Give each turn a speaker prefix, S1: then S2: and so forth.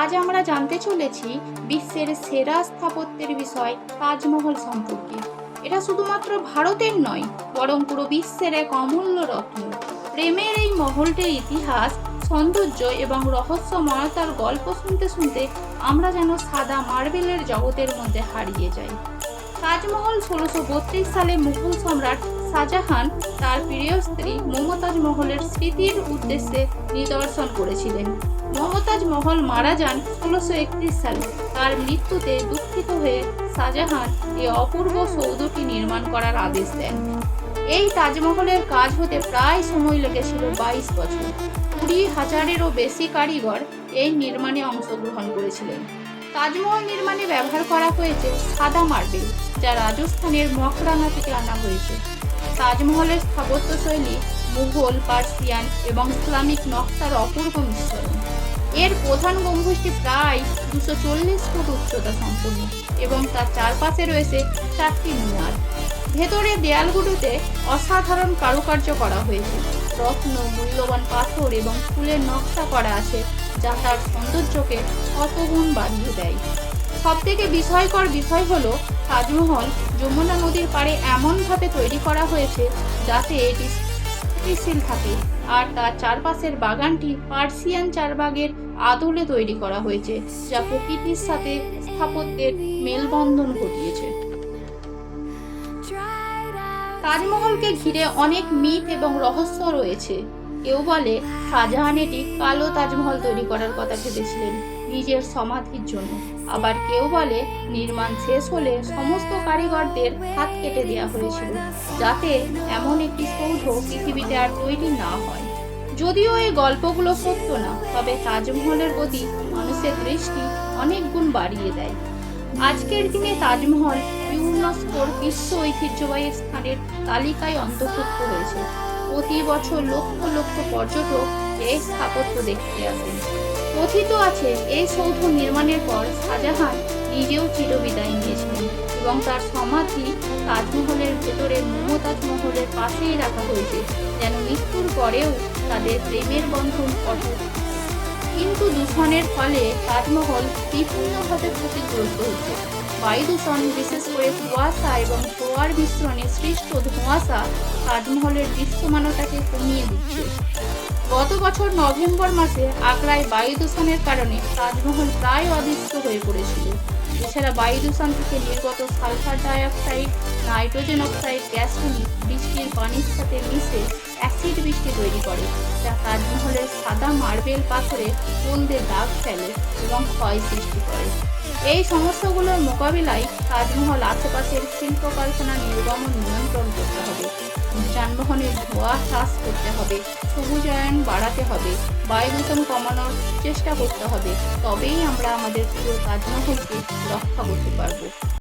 S1: আজ আমরা জানতে চলেছি বিশ্বের সেরা স্থাপত্যের বিষয় তাজমহল সম্পর্কে। এটা শুধুমাত্র ভারতের নয়, বরং পুরো বিশ্বের এক অমূল্য রত্ন। প্রেমের এই মহলটির ইতিহাস, সৌন্দর্য এবং রহস্যময়তার গল্প শুনতে শুনতে আমরা যেন সাদা মার্বেলের জগতের মধ্যে হারিয়ে যাই। তাজমহল ষোলোশো সালে মুঘল সম্রাট শাহজাহান তার প্রিয় স্ত্রী মমতাজ মহলের স্মৃতির উদ্দেশ্যে নিদর্শন করেছিলেন। মমতাজ মহল মারা যান ষোলোশো একত্রিশ সালে। তার মৃত্যুতে দুঃখিত হয়ে শাহজাহান এই অপূর্ব সৌধটি নির্মাণ করার আদেশ দেন। এই তাজমহলের কাজ হতে প্রায় সময় লেগেছিল বাইশ বছর। কুড়ি হাজারেরও বেশি কারিগর এই নির্মাণে অংশগ্রহণ করেছিলেন। তাজমহল নির্মাণে ব্যবহার করা হয়েছে সাদা মার্বেল, যা রাজস্থানের মকরানা থেকে আনা হয়েছে। তাজমহলের স্থাপত্যশৈলী মুঘল, পার্সিয়ান এবং ইসলামিক নকশার অপূর্ব মিশ্রণ। এর প্রধান গম্বুজটি প্রায় দুশো চল্লিশ ফুট উচ্চতা সম্পন্ন এবং তার চারপাশে রয়েছে চারটি মিনার ভেতরে দেয়ালগুলোতে অসাধারণ কারুকার্য করা হয়েছে। রত্ন, মূল্যবান পাথর এবং ফুলের নকশা করা আছে যা তার সৌন্দর্যকে অতগুণ বাড়িয়ে দেয়। সব থেকে বিস্ময়কর বিষয় হলো তাজমহল যমুনা নদীর পাড়ে এমনভাবে তৈরি করা হয়েছে যাতে এটি স্থিতিশীল থাকে। আর তার চারপাশের বাগানটি পার্সিয়ান চারবাগের আদলে তৈরি করা হয়েছে, যা প্রকৃতির সাথে স্থাপত্যের মেলবন্ধন ঘটিয়েছে। তাজমহলকে ঘিরে অনেক মিথ এবং রহস্য রয়েছে। কেউ বলে শাহজাহান এটি কালো তাজমহল তৈরি করার কথা ভেবেছিলেন। নিজের সমাধির জন্য। আবার কেউ বলে, নির্মাণ শেষ হলে সমস্ত কারিগরদের হাত কেটে দেওয়া হয়েছিল, যাতে এমন একটি সৌধ পৃথিবীতে আর তৈরি না হয়। যদিও এই গল্পগুলো সত্য না, তবে তাজমহলের প্রতি মানুষের দৃষ্টি অনেক গুণ বাড়িয়ে দেয়। আজকের দিনে তাজমহল ইউনেস্কোর বিশ্ব ঐতিহ্যবাহী স্থানের তালিকায় অন্তর্ভুক্ত হয়েছে। প্রতি বছর লক্ষ লক্ষ পর্যটক এই স্থাপত্য দেখতে আসেন। কথিত আছে, এই সৌধ নির্মাণের পর শাহজাহান নিজেও চিরবিদায় নিয়েছিলেন এবং তার সমাধি তাজমহলের ভেতরে মমতাজ মহলের পাশেই রাখা হয়েছে, যেন মৃত্যুর পরেও তাদের প্রেমের বন্ধন অটুট। কিন্তু দূষণের ফলে তাজমহল বিভিন্নভাবে ক্ষতিগ্রস্ত হচ্ছে। বায়ু দূষণ বিশেষ করে কুয়াশা এবং ধোঁয়ার মিশ্রণে সৃষ্ট ধোঁয়াশা তাজমহলের দৃশ্যমানতাকে কমিয়ে দিচ্ছে। গত বছর নভেম্বর মাসে আগ্রায় বায়ু দূষণের কারণে তাজমহল প্রায় অদৃশ্য হয়ে পড়েছিল। এছাড়া বায়ু দূষণ থেকে নির্গত সালফার ডাইঅক্সাইড, নাইট্রোজেন অক্সাইড গ্যাসগুলি বৃষ্টির পানির সাথে মিশে অ্যাসিড বৃষ্টি তৈরি করে, যা তাজমহলের সাদা মার্বেল পাথরে হলদে দাগ ফেলে এবং ক্ষয় সৃষ্টি করে। এই সমস্যাগুলোর মোকাবিলায় তাজমহল আশেপাশের শিল্প কারখানা নির্গমন নিয়ন্ত্রণ করতে হবে। যানবাহনের ধোঁয়া হ্রাস করতে হবে। সবুজায়ন বাড়াতে হবে বায়ু দূষণ কমানোর চেষ্টা করতে হবে, তবেই আমরা আমাদের পুরো তাজমহলকে রক্ষা করতে পারব।